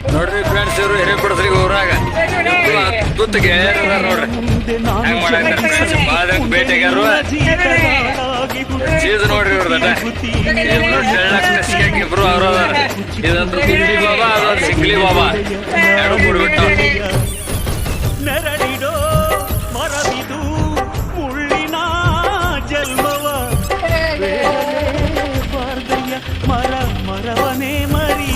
ನೋಡ್ರಿ ಫ್ರೆಂಡ್ಸ್ ಇವ್ರು ಹಿರೇಕೊಡಸ್ರಿಗೆ ಊರಾಗ. ತುತ್ತಿಗೆ ನೋಡ್ರಿ. ಹೆಂಗ್ ಮಾಡಾಕ್ತಾರ ಬಾದಂಗ್ ಭೇಟಿಯಾಗ್ಯಾರು ಚೀಸ್ ನೋಡ್ರಿ ಇವ್ರದಟ ಇಬ್ರು ಅವ್ರ ಇದಂತೂ ಗುಂಡಿ ಬಾಬಾ ಅದೊಂದು ಸಿಂಗ್ಲಿ ಬಾಬಾ. ಎರಡು ಕೂಡ್ಬಿಟ್ಟು ಮರ ಮರವನೇ ಮರಿ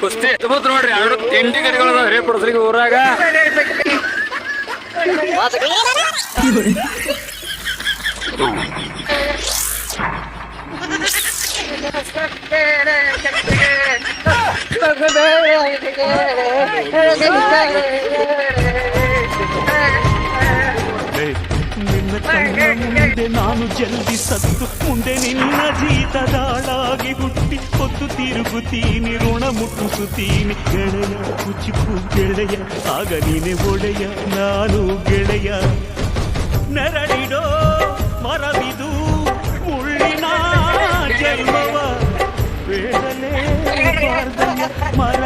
ಕುಸ್ತಿ ತುಂಬತ್ ನೋಡ್ರಿ ಎರಡು ತಿಂಡಿ ಕಡೆಗಳು ರೇ ಹಿರೇಕೊಡಸ್ರಿಗೆ ಊರಾಗ ಮುಂದೆ ನಾನು ಜಲ್ದಿ ಸತ್ತು. ಮುಂದೆ ನಿನ್ನ ಜೀತದಾಳಾಗಿ ಹುಟ್ಟಿ. ಹೊತ್ತು ತಿರುಗುತ್ತೀನಿ, ಋಣ ಮುಟ್ಟಿಸುತ್ತೀನಿ ಗೆಳೆಯ ಕುಚಿಪು ಗೆಳೆಯ. ಆಗ ನೀನೆ ಒಡೆಯ, ನಾನು ಗೆಳೆಯ. ಜನ್ಮವ ಬೇಡಲೇ ಬಾರ್ದಯ್ಯ ಮರ